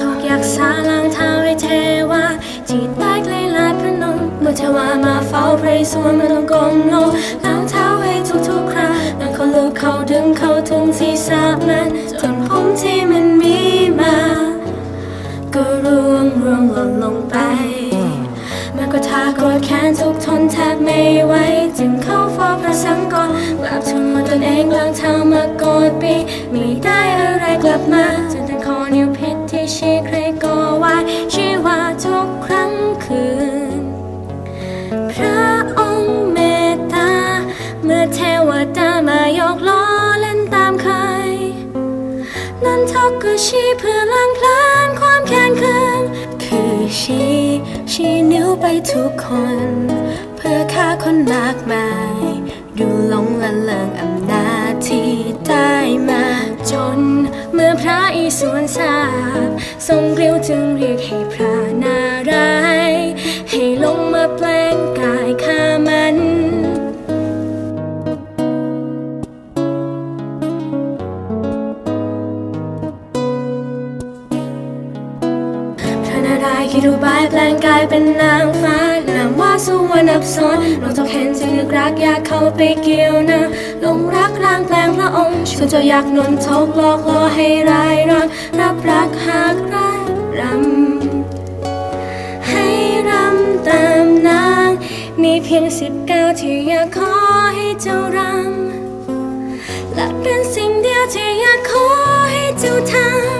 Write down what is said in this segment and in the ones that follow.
ถูกยากษ์สาล้างเท้าให้เทวาที่ใต้เลยลายพระนมเมื่อเทวามาเฝ้าพระสวนมันต้องกงโลล้างเท้าให้ทุกทุกครั้งนั่นเขาลูกเขาดึงเขาถึงศีรษะนั้นจนผมที่มันมีมา ก็ร่วงร่วงหล่นลงไปมันก็ทากรธแค้นทุกทนแทบไม่ไหวจึงเข้าฟ้าพระสังกอนกลับถึงมาตนเองล้างเท้ามากอดปีไม่ได้อะไรกลับมาจนแต่คอนิ้ว ชี้เพื่อล้างพลานความแค้นเคืองคือชี้ชี้นิ้วไปทุกคน เพื่อฆ่าคนมากมาย ดูหลงละเลงอำนาจที่ได้มาจน เมื่อพระอิศวรทราบทรงเรียวจึงเรียกให้พระนาราย นารายคิดอุบายแปลงกายเป็นนางฟ้านามว่าสุวรรณอับสรเราต้องเห็นจึงนึกรักอยากเข้าไปเกี่ยวนะหลงรักร่างแปลงพระองค์ชวนเจ้าอยากนนทกหลอกล่อให้รายรักรับรักหากร้ายรำให้รำตามนาง มีเพียงสิบเก้าที่อยากขอให้เจ้ารำและเป็นสิ่งเดียวที่อยากขอให้เจ้าทำ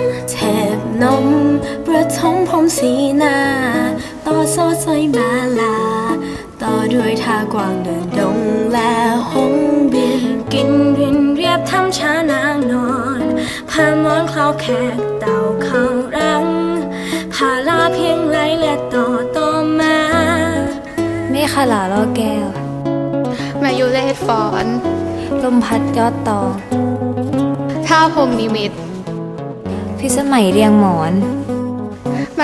ผมสีหน้า ต่อโซ่สอยมาลา ต่อด้วยท่ากวางเดินดงและหงบิน กินรินเรียบทำชานางนอนผ้ามอนเคล้าแขกเต่าเข้ารังพาลาเพียงไหลและต่อต่อมาเมฆขลาล่อแก้วมายุเลศฟอน ลมพัดยอดตองท่าพรหมนิมิต พิสมัยเรียงหมอน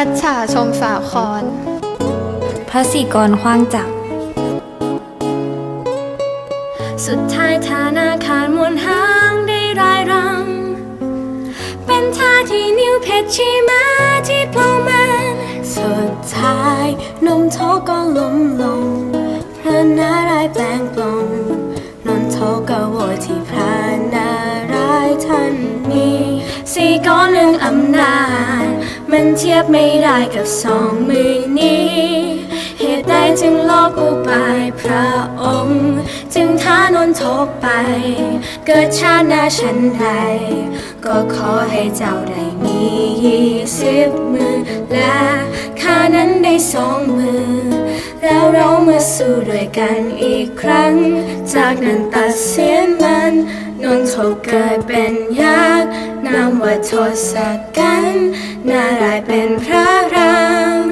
มัจฉาชมสาคร พระสีกรขว้างจักรสุดท้ายทานาขาดมวลหางได้รายรำเป็นท่าที่นิ้วเพชรชีมาที่เปล่ามันสุดท้ายนมโทก็ล้มลง พระนารายณ์แปลงปลงนนโทก็โวยที่พระนารายณ์ท่านนี้สี่ก้อนหนึ่งอำนาจ มันเทียบไม่ได้กับสองมือนี้ เหตุใดจึงลอกอุบายพระองค์ จึงท้านนทกไป เกิดชาติหน้าฉันใด ก็ขอให้เจ้าได้มียี่สิบมือ และข้านั้นได้สองมือ แล้วเรามาสู้ด้วยกันอีกครั้ง จากนั้นตัดเสียนมัน นนทกเกิดเป็นยักษ์นามว่าทศกัณฐ์นารายเป็นพระราม